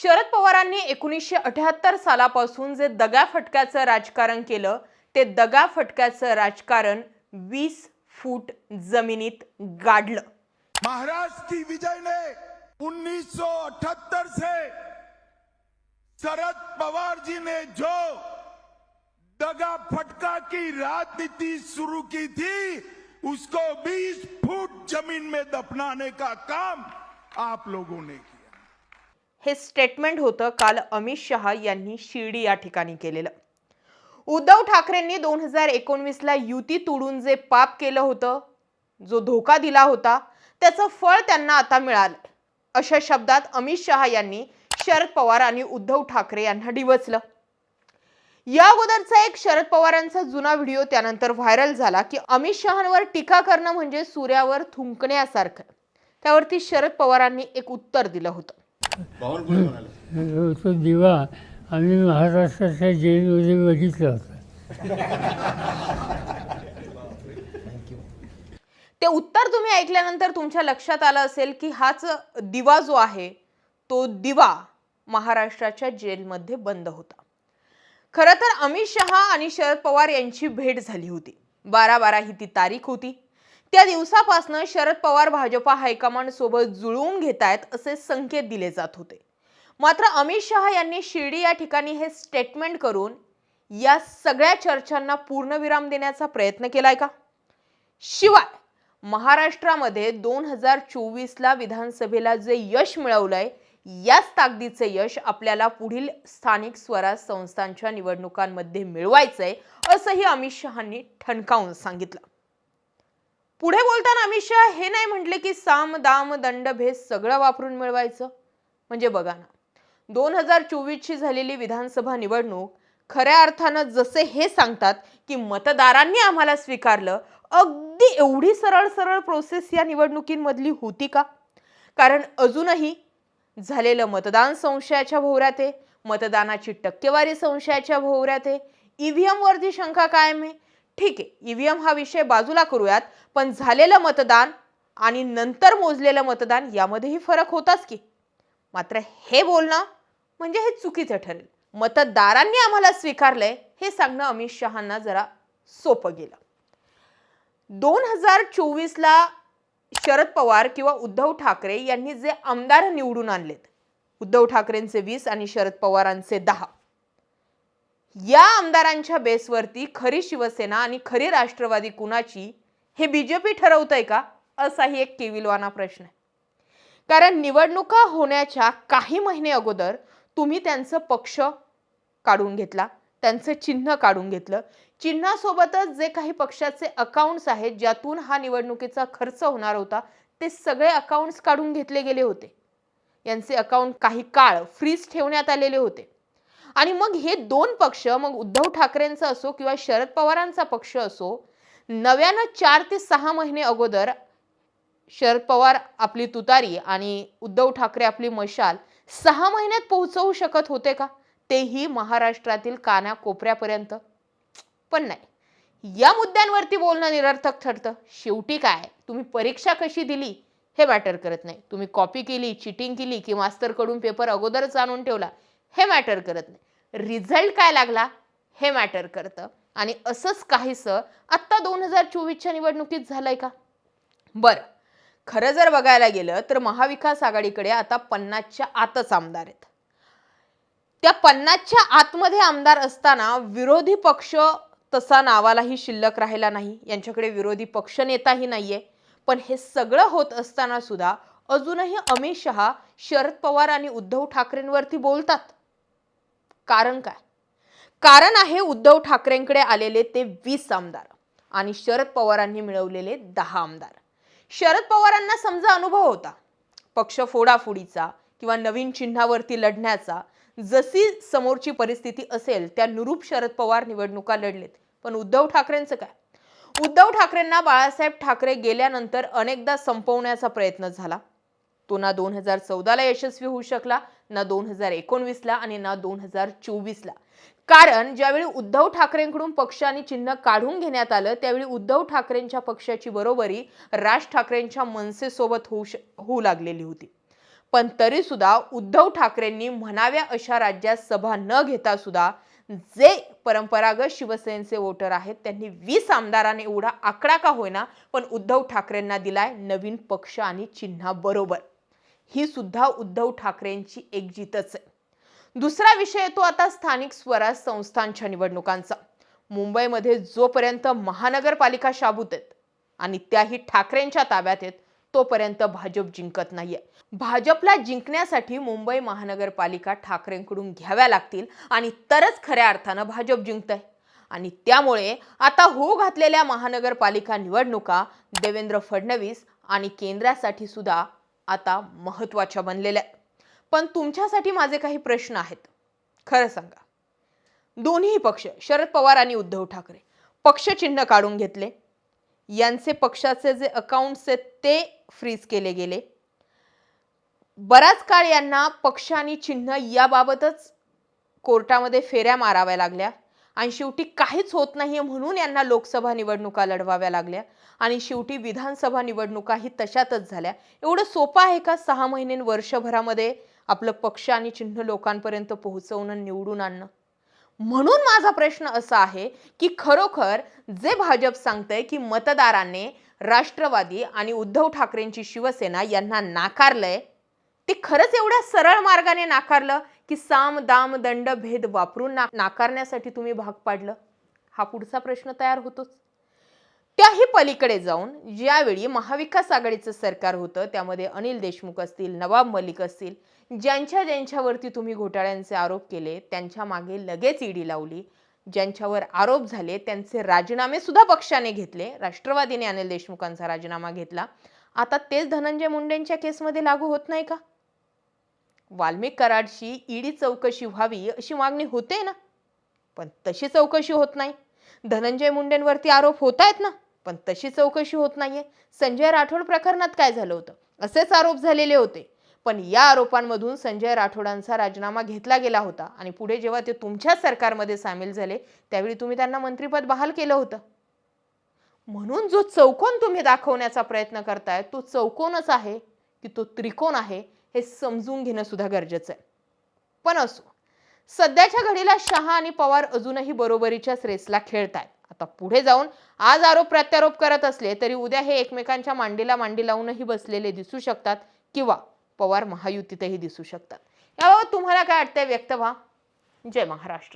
शरद पवारांनी एकोणीसशे अठ्याहत्तर सालापासून जे दगा फटक्याचं राजकारण केलं ते दगा फटक्याचं राजकारण वीस फूट जमिनीत गाडलं. महाराष्ट्र की विजय ने 1978 से शरद पवार जी ने जो दगा फटका की राजनीति शुरू की थी उसको 20 फुट जमीन में दफनाने का काम आप लोगों ने किया। हे स्टेटमेंट होतं काल अमित शहा यांनी शिर्डी या ठिकाणी केलेलं. उद्धव ठाकरेंनी दोन हजार एकोणवीसला युती तोडून जे पाप केलं होतं जो धोका दिला होता त्याचं फळ त्यांना आता मिळालं अशा शब्दात अमित शहा यांनी शरद पवार आणि उद्धव ठाकरे यांना डिवचलं. या अगोदरचा एक शरद पवारांचा जुना व्हिडिओ त्यानंतर व्हायरल झाला की अमित शहांवर टीका करणं म्हणजे सूर्यावर थुंकण्यासारखं. त्यावरती शरद पवारांनी एक उत्तर दिलं होतं. तो दिवा. आम्ही महाराष्ट्राच्या जेलमध्ये बघितला होता. ते उत्तर तुम्ही ऐकल्यानंतर तुमच्या लक्षात आलं असेल की हाच दिवा जो आहे तो दिवा महाराष्ट्राच्या जेलमध्ये बंद होता. खरं तर अमित शहा आणि शरद पवार यांची भेट झाली होती. बारा बारा ही ती तारीख होती. त्या दिवसापासनं शरद पवार भाजपा हायकमांड सोबत जुळवून घेत आहेत असे संकेत दिले जात होते. मात्र अमित शहा यांनी शिर्डी या ठिकाणी हे स्टेटमेंट करून या सगळ्या चर्चांना पूर्णविराम देण्याचा प्रयत्न केलाय का? शिवाय महाराष्ट्रामध्ये दोन हजार चोवीसला विधानसभेला जे यश मिळवलंय याच ताकदीचे यश आपल्याला पुढील स्थानिक स्वराज संस्थांच्या निवडणुकांमध्ये मिळवायचंय असंही अमित शहांनी ठणकावून सांगितलं. पुढे बोलताना अमित शहा हे नाही म्हटले की साम दाम दंड भेद सगळं वापरून मिळवायचं? म्हणजे बघा ना. दोन हजार चोवीसची झालेली विधानसभा निवडणूक खऱ्या अर्थानं जसे हे सांगतात की मतदारांनी आम्हाला स्वीकारलं अगदी एवढी सरळ सरळ प्रोसेस या निवडणुकींमधली होती का? कारण अजूनही झालेलं मतदान संशयाच्या भोवऱ्यात आहे मतदानाची टक्केवारी संशयाच्या भोवऱ्यात आहे ईव्हीएम वरती शंका कायम आहे. ठीक आहे ईव्हीएम हा विषय बाजूला करूयात पण झालेलं मतदान आणि नंतर मोजलेलं मतदान यामध्येही फरक होताच की. मात्र हे बोलणं म्हणजे हे चुकीचं ठरेल. मतदारांनी आम्हाला स्वीकारलंय हे सांगणं अमित शहांना जरा सोपं गेलं. दोन हजार चोवीसला शरद पवार किंवा उद्धव ठाकरे यांनी जे आमदार निवडून आणलेत उद्धव ठाकरेंचे वीस आणि शरद पवारांचे दहा या आमदारांच्या बेसवरती खरी शिवसेना आणि खरी राष्ट्रवादी कुणाची हे बीजेपी ठरवतंय का? असाही एक केविलवाना प्रश्न आहे. कारण निवडणुका होण्याच्या काही महिने अगोदर तुम्ही त्यांचं पक्ष काढून घेतला त्यांचं चिन्ह काढून घेतलं. चिन्हासोबतच जे काही पक्षाचे अकाउंट्स आहेत ज्यातून हा निवडणुकीचा खर्च होणार होता ते सगळे अकाउंट्स काढून घेतले गेले होते. यांचे अकाउंट काही काळ फ्रीज ठेवण्यात आलेले होते. आणि मग हे दोन पक्ष मग उद्धव ठाकरेंचा असो किंवा शरद पवारांचा पक्ष असो नव्यानं चार ते सहा महिने अगोदर शरद पवार आपली तुतारी आणि उद्धव ठाकरे आपली मशाल सहा महिन्यात पोहोचवू शकत होते का? तेही महाराष्ट्रातील कानाकोपऱ्यापर्यंत. पण नाही. या मुद्द्यांवरती बोलणं निरर्थक ठरतं. शेवटी काय? तुम्ही परीक्षा कशी दिली? हे मॅटर करत नाही. तुम्ही कॉपी केली चिटिंग केली की मास्तरकडून पेपर अगोदरच आणून ठेवला? हे मॅटर करत नाही. रिझल्ट काय लागला? हे मॅटर करतं. आणि असंच काहीसं आत्ता दोन हजार चोवीसच्या निवडणुकीत झालंय का? बरं. खरं जर बघायला गेलं तर महाविकास आघाडीकडे आता पन्नासच्या आतच आमदार आहेत. त्या पन्नासच्या आतमध्ये आमदार असताना विरोधी पक्ष तसा नावालाही शिल्लक राहिला नाही. यांच्याकडे विरोधी पक्ष नेताही नाहीये. पण हे सगळं होत असताना सुद्धा अजूनही अमित शहा शरद पवार आणि उद्धव ठाकरेंवरती बोलतात. कारण काय? कारण आहे उद्धव ठाकरेंकडे आलेले ते वीस आमदार आणि शरद पवारांनी मिळवलेले दहा आमदार. शरद पवारांना समजा अनुभव होता. पक्ष फोडाफोडीचा किंवा नवीन चिन्हावरती लढण्याचा जशी समोरची परिस्थिती असेल त्या नुरूप शरद पवार निवडणुका लढलेत. पण उद्धव ठाकरेंचं काय? उद्धव ठाकरेंना बाळासाहेब ठाकरे गेल्यानंतर अनेकदा संपवण्याचा प्रयत्न झाला. तो ना दोन हजार चौदाला यशस्वी होऊ शकला ना दोन हजार एकोणवीसला आणि ना दोन हजार चोवीसला. कारण ज्यावेळी उद्धव ठाकरेंकडून पक्ष आणि चिन्ह काढून घेण्यात आलं त्यावेळी उद्धव ठाकरेंच्या पक्षाची बरोबरी राज ठाकरेंच्या मनसेसोबत होऊ होऊ लागलेली होती. पण तरी सुद्धा उद्धव ठाकरेंनी म्हणाव्या अशा राज्यात सभा न घेता सुद्धा जे परंपरागत शिवसेनेचे वोटर आहेत त्यांनी वीस आमदारांनी एवढा आकडा का होईना पण उद्धव ठाकरेंना दिलाय नवीन पक्ष आणि चिन्हाबरोबर. ही सुद्धा उद्धव ठाकरेंची एकजीतच आहे. दुसरा विषय येतो आता स्थानिक स्वराज संस्थांच्या निवडणुकांचा. मुंबईमध्ये जोपर्यंत महानगरपालिका शाबूत आहेत आणि त्याही ठाकरेंच्या ताब्यात आहेत तोपर्यंत भाजप जिंकत नाहीये. भाजपला जिंकण्यासाठी मुंबई महानगरपालिका ठाकरेंकडून घ्याव्या लागतील आणि तरच खऱ्या अर्थानं भाजप जिंकतंय. आणि त्यामुळे आता हो घातलेल्या महानगरपालिका निवडणुका देवेंद्र फडणवीस आणि केंद्रासाठी सुद्धा आता महत्त्वाच्या बनलेल्या आहेत. पण तुमच्यासाठी माझे काही प्रश्न आहेत. खरं सांगा. दोन्ही पक्ष शरद पवार आणि उद्धव ठाकरे पक्ष चिन्ह काढून घेतले. यांचे पक्षाचे जे अकाउंट्स आहेत ते फ्रीज केले गेले. बराच काळ यांना पक्ष आणि चिन्ह याबाबतच कोर्टामध्ये फेऱ्या माराव्या लागल्या. आणि शेवटी काहीच होत नाहीये म्हणून यांना लोकसभा निवडणुका लढवाव्या लागल्या. आणि शेवटी विधानसभा निवडणुकाही तशातच झाल्या. एवढं सोपं आहे का सहा महिने वर्षभरामध्ये आपलं पक्ष आणि चिन्ह लोकांपर्यंत पोहोचवणं निवडून आणणं? म्हणून माझा प्रश्न असा आहे की खरोखर जे भाजप सांगतंय की मतदाराने राष्ट्रवादी आणि उद्धव ठाकरेंची शिवसेना यांना नाकारलंय ते खरंच एवढ्या सरळ मार्गाने नाकारलं? की साम दाम दंड भेद वापरून ना नाकारण्यासाठी तुम्ही भाग पाडलं? हा पुढचा प्रश्न तयार होतोच. त्याही पलीकडे जाऊन ज्यावेळी महाविकास आघाडीचं सरकार होतं त्यामध्ये अनिल देशमुख असतील नवाब मलिक असतील ज्यांच्या ज्यांच्यावरती तुम्ही घोटाळ्यांचे आरोप केले त्यांच्या मागे लगेच ईडी लावली. ज्यांच्यावर आरोप झाले त्यांचे राजीनामे सुद्धा पक्षाने घेतले. राष्ट्रवादीने अनिल देशमुखांचा राजीनामा घेतला. आता तेच धनंजय मुंडेंच्या केसमध्ये लागू होत नाही का? वाल्मिक कराडची ईडी चौकशी व्हावी अशी मागणी होते ना? पण तशी चौकशी होत नाही. धनंजय मुंडेंवरती आरोप होत आहेत ना? पण तशी चौकशी होत नाहीये. संजय राठोड प्रकरणात काय झालं होतं? असेच आरोप झालेले होते. पण या आरोपांमधून संजय राठोडांचा राजीनामा घेतला गेला होता आणि पुढे जेव्हा ते तुमच्या सरकारमध्ये सामील झाले त्यावेळी तुम्ही त्यांना मंत्रिपद बहाल केलं होतं. म्हणून जो चौकोन तुम्ही दाखवण्याचा प्रयत्न करताय तो चौकोनच आहे की तो त्रिकोण आहे हे समजून घेणं सुद्धा गरजेचं आहे. पण असो सध्याच्या घडीला शहा आणि पवार अजूनही बरोबरीच्याच रेसला खेळतायत. आता पुढे जाऊन आज आरोप प्रत्यारोप करत असले तरी उद्या हे एकमेकांच्या मांडीला मांडी लावूनही बसलेले दिसू शकतात किंवा पवार महायुतीतही दिसू शकतात. याबाबत तुम्हाला काय वाटतंय? व्यक्त व्हा. जय महाराष्ट्र.